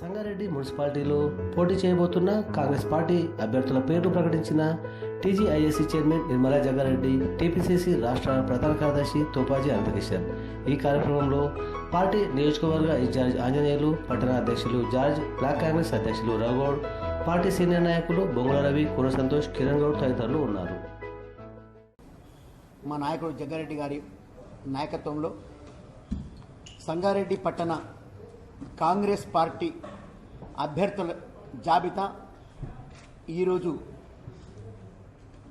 సంగారెడ్డి మున్సిపాలిటీలో పోటీ చేయబోతున్న కాంగ్రెస్ పార్టీ అభ్యర్థుల పేర్లు ప్రకటించిన TGISC chairman Nirmala Jaggareddy TPCC రాష్ట్ర ప్రధాన కార్యదర్శి తోపాజీ అనంతకిషన్ ఈ కార్యక్రమంలో పార్టీ నియోజకవర్గ ఇన్ఛార్జ్ ఆంజనేయులు పట్టణ అధ్యక్షులు జార్జ్ బ్లాక్ కాంగ్రెస్ అధ్యక్షులు రఘుగౌడ్ పార్టీ సీనియర్ నాయకులు బొంగుల రవి కుర సంతోష్ కిరణ్ గౌడ్ తదితరులు ఉన్నారు. మా నాయకుడు జగ్గారెడ్డి గారి నాయకత్వంలో సంగారెడ్డి పట్టణ కాంగ్రెస్ పార్టీ అభ్యర్థుల జాబితా. ఈరోజు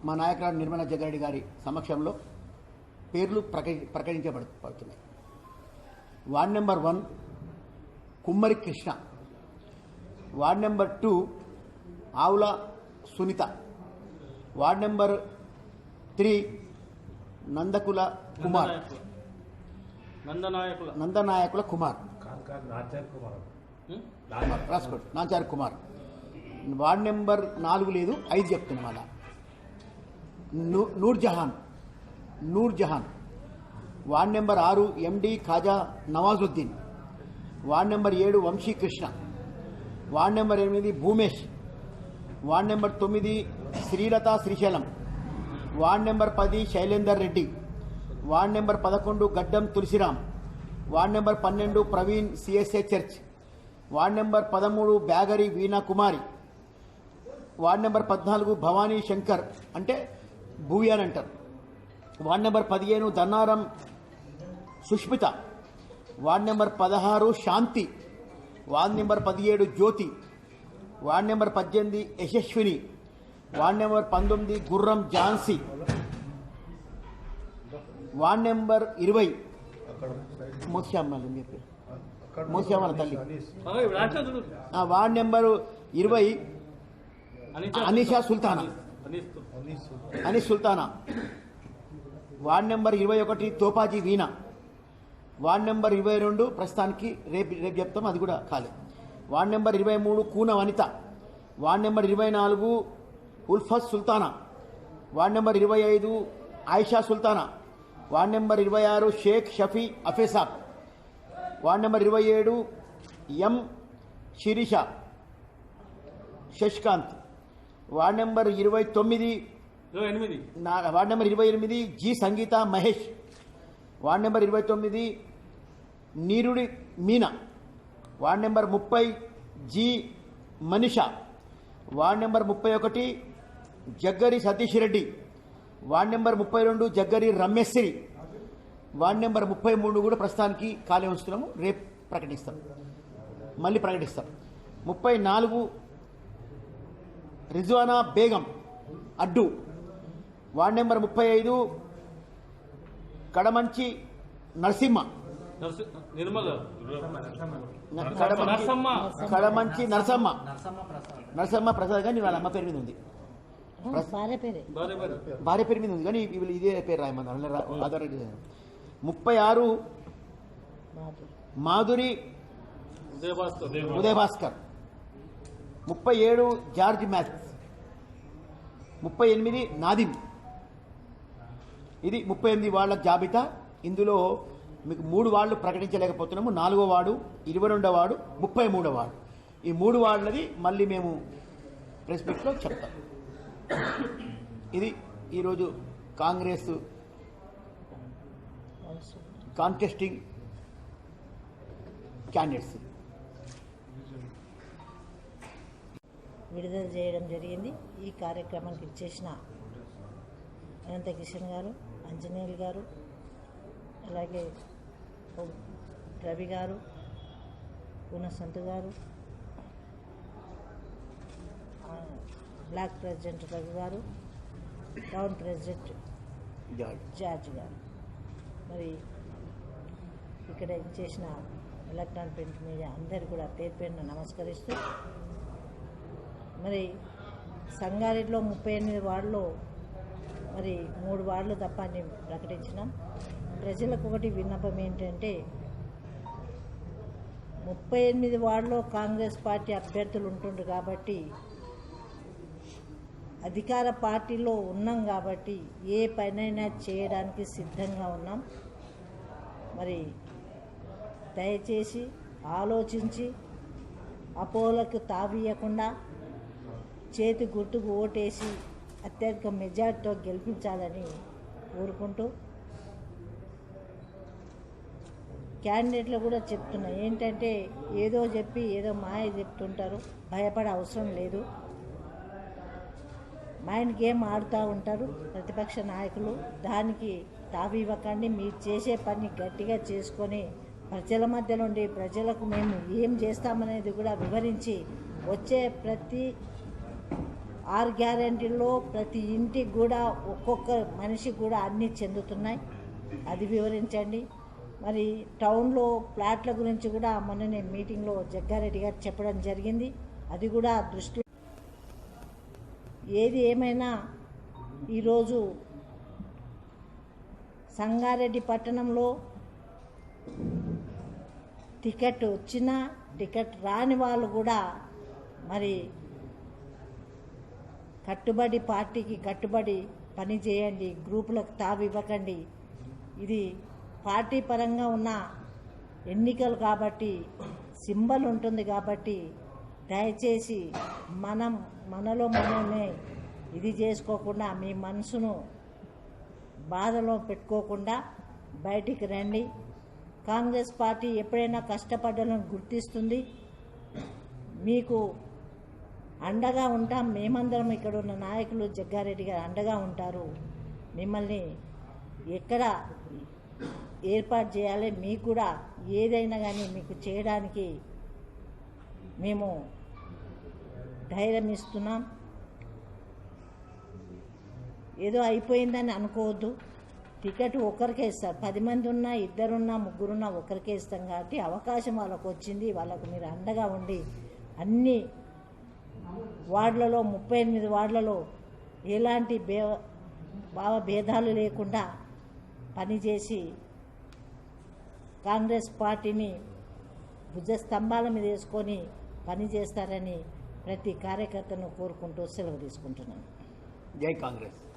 మా నాయకురాలు నిర్మలా జగ్గారెడ్డి గారి సమక్షంలో పేర్లు ప్రకటి ప్రకటించబడుతున్నాయి. Ward number one Kummari Krishna. Ward number two Avula Sunitha. Ward number three Nandakula Kumar. Nandanayakula. Nandanayakula. Kumar? రాసుకోండి నాచార్ కుమార్. వార్డ్ నెంబర్ నాలుగు లేదు ఐదు చెప్తున్నా మళ్ళా. నూ- నూర్ జహాన్ నూర్ జహాన్ వార్డ్ నెంబర్ ఆరు MD Khaja Nawazuddin. Ward number ఏడు వంశీకృష్ణ వార్డ్ నెంబర్ ఎనిమిది భూమేష్. వార్డ్ నెంబర్ తొమ్మిది శ్రీలత శ్రీశైలం. వార్డ్ నెంబర్ పది శైలేందర్ రెడ్డి. వార్డ్ నెంబర్ పదకొండు గడ్డం తులసిరాం వార్డ్ నెంబర్ పన్నెండు Praveen CSA church. Ward number పదమూడు బ్యాగరి వీణా కుమారి. వార్డ్ నెంబర్ పద్నాలుగు భవానీ శంకర్ అంటే భూవి అని అంటారు. వార్డ్ నెంబర్ పదిహేను ధన్నారం సుష్మిత. వార్డ్ నెంబర్ పదహారు శాంతి. వార్డ్ నెంబర్ పదిహేడు జ్యోతి. వార్డ్ నెంబర్ పద్దెనిమిది యశస్విని. వార్డ్ నెంబర్ పంతొమ్మిది గుర్రం ఝాన్సీ. వార్డ్ నెంబర్ ఇరవై మోస్యామ్మలు చెప్పి తల్లి. వార్డ్ నెంబరు ఇరవై అనిషా అనిషా సుల్తానా. అనిస్తూ. అని సుల్తానా. వార్డ్ నెంబర్ ఇరవై ఒకటి తోపాజీ వీణ. వార్డ్ నెంబర్ ఇరవై రెండు ప్రస్తుతానికి రేపు రేపు చెప్తాం అది కూడా కాలేదు వార్డ్ నెంబర్ ఇరవై మూడు కూన వనిత. వార్డ్ నెంబర్ ఇరవై నాలుగు ఉల్ఫస్ సుల్తానా. వార్డ్ నెంబర్ ఇరవై ఐదు ఆయిషా సుల్తానా. వార్డ్ నెంబర్ ఇరవై ఆరు షేక్ షఫీ అఫేసాబ్ వార్డ్ నెంబర్ ఇరవై ఏడు M Sirisha Sasikanth. Ward number ఇరవై తొమ్మిది నా వార్డ్ నెంబర్ ఇరవై ఎనిమిది G Sangeetha Mahesh. Ward number ఇరవై తొమ్మిది నీరుడి మీనా. వార్డ్ నెంబర్ ముప్పై జి మనిష. వార్డ్ నెంబర్ ముప్పై ఒకటి జగ్గరి సతీష్ రెడ్డి. వార్డ్ నెంబర్ ముప్పై రెండు జగ్గరి రమేశ్వరి వార్డ్ నెంబర్ ముప్పై మూడు కూడా ప్రస్తుతానికి ఖాళీ ఉంచుతున్నాము. రేపు ప్రకటిస్తాం. మళ్ళీ ప్రకటిస్తాం. ముప్పై నాలుగు రిజ్వానా బేగం అడ్డు. వార్డ్ నెంబర్ ముప్పై ఐదు కడమంచి నరసింహ. కడమంచి నరసమ్మ. కడమంచి నరసమ్మ. నరసమ్మ ప్రసాద్. కానీ వాళ్ళ అమ్మ పేరు మీద ఉంది. భార్య పేరే మీద ఉంది కానీ వీళ్ళు ఇదే పేరు రాయమన్నారు రా- ఆధార్ రెడ్డి ముప్పై ఆరు మాధురి మాధురి ఉదయభాస్కర్ ఉదయ్ భాస్కర్ ముప్పై ఏడు జార్జ్ మ్యాథ్స్ ముప్పై ఎనిమిది నాదిమ్ ఇది ముప్పై ఎనిమిది వాళ్ళ జాబితా ఇందులో మీకు మూడు వార్డులు ప్రకటించలేకపోతున్నాము నాలుగో వార్డు ఇరవై రెండో వార్డు ముప్పై మూడో వార్డు ఈ మూడు వార్డులది మళ్ళీ మేము ప్రెస్ మీట్లో చెప్తాం ఇది ఈరోజు కాంగ్రెస్ కాంటెస్టింగ్ క్యాండిడేట్స్ విడుదల చేయడం జరిగింది. ఈ కార్యక్రమానికి ఇచ్చేసిన అనంత కిషన్ గారు అంజనేయులు గారు అలాగే రవి గారు పూనసంతు గారు బ్లాక్ ప్రెసిడెంట్ రవి గారు టౌన్ ప్రెసిడెంట్ జార్జ్. గారు. మరి ఇక్కడ చేసిన ఎలక్ట్రానిక్ ప్రింట్ మీడియా అందరు కూడా పేరు పేరున నమస్కరిస్తూ మరి సంగారెడ్డిలో ముప్పై ఎనిమిది వార్డులో మరి మూడు వార్డులు తప్ప అని ప్రకటించినాం. ప్రజలకు ఒకటి విన్నపం ఏంటంటే ముప్పై ఎనిమిది వార్డులో కాంగ్రెస్ పార్టీ అభ్యర్థులు ఉంటుండ్రు కాబట్టి అధికార పార్టీలో ఉన్నాం కాబట్టి ఏ పనైనా చేయడానికి సిద్ధంగా ఉన్నాం. మరి దయచేసి ఆలోచించి అపోలకు తావీయకుండా చేతి గుర్తుకు ఓటేసి అత్యధిక మెజార్టీతో గెలిపించాలని కోరుకుంటూ క్యాండిడేట్లు కూడా చెప్తున్నా. ఏంటంటే ఏదో చెప్పి ఏదో మాయ చెప్తుంటారు. భయపడే అవసరం లేదు. మైండ్ గేమ్ ఆడుతూ ఉంటారు? ప్రతిపక్ష నాయకులు దానికి తావివ్వకండి. మీరు చేసే పని గట్టిగా చేసుకొని ప్రజల మధ్య నుండి ప్రజలకు మేము ఏం చేస్తామనేది కూడా వివరించి వచ్చే ప్రతి ఆరు గ్యారంటీల్లో ప్రతి ఇంటికి కూడా ఒక్కొక్క మనిషికి కూడా అన్నీ చెందుతున్నాయి. అది వివరించండి. మరి టౌన్లో ప్లాట్ల గురించి కూడా మొన్ననే మీటింగ్లో జగ్గారెడ్డి గారు చెప్పడం జరిగింది. అది కూడా దృష్టి ఏది ఏమైనా ఈరోజు సంగారెడ్డి పట్టణంలో టికెట్ వచ్చినా టికెట్ రాని వాళ్ళు కూడా మరి కట్టుబడి పార్టీకి కట్టుబడి పని చేయండి గ్రూపులకు తావి ఇవ్వకండి. ఇది పార్టీ పరంగా ఉన్న ఎన్నికలు కాబట్టి సింబల్ ఉంటుంది కాబట్టి దయచేసి మనం మనలో మనమే ఇది చేసుకోకుండా మీ మనసును బాధలో పెట్టుకోకుండా బయటికి రండి. కాంగ్రెస్ పార్టీ ఎప్పుడైనా కష్టపడ్డలను గుర్తిస్తుంది. మీకు అండగా ఉంటాం. మేమందరం ఇక్కడ ఉన్న నాయకులు జగ్గారెడ్డి గారు అండగా ఉంటారు. మిమ్మల్ని ఎక్కడ ఏర్పాటు చేయాలి? మీకు కూడా ఏదైనా కానీ మీకు చేయడానికి మేము ధైర్యం ఇస్తున్నాం ఏదో అయిపోయిందని అనుకోవద్దు. టికెట్ ఒకరికే ఇస్తారు. పది మంది ఉన్నా ఇద్దరున్నా ముగ్గురున్నా ఒకరికే ఇస్తాం కాబట్టి అవకాశం వాళ్ళకు వచ్చింది. వాళ్ళకు మీరు అండగా ఉండి అన్ని వార్డులలో ముప్పై ఎనిమిది వార్డులలో ఎలాంటి భే భావ భేదాలు లేకుండా పనిచేసి కాంగ్రెస్ పార్టీని భుజ స్తంభాల మీద వేసుకొని పనిచేస్తారని ప్రతి కార్యకర్తను కోరుకుంటూ సెలవు తీసుకుంటున్నాను. జై కాంగ్రెస్.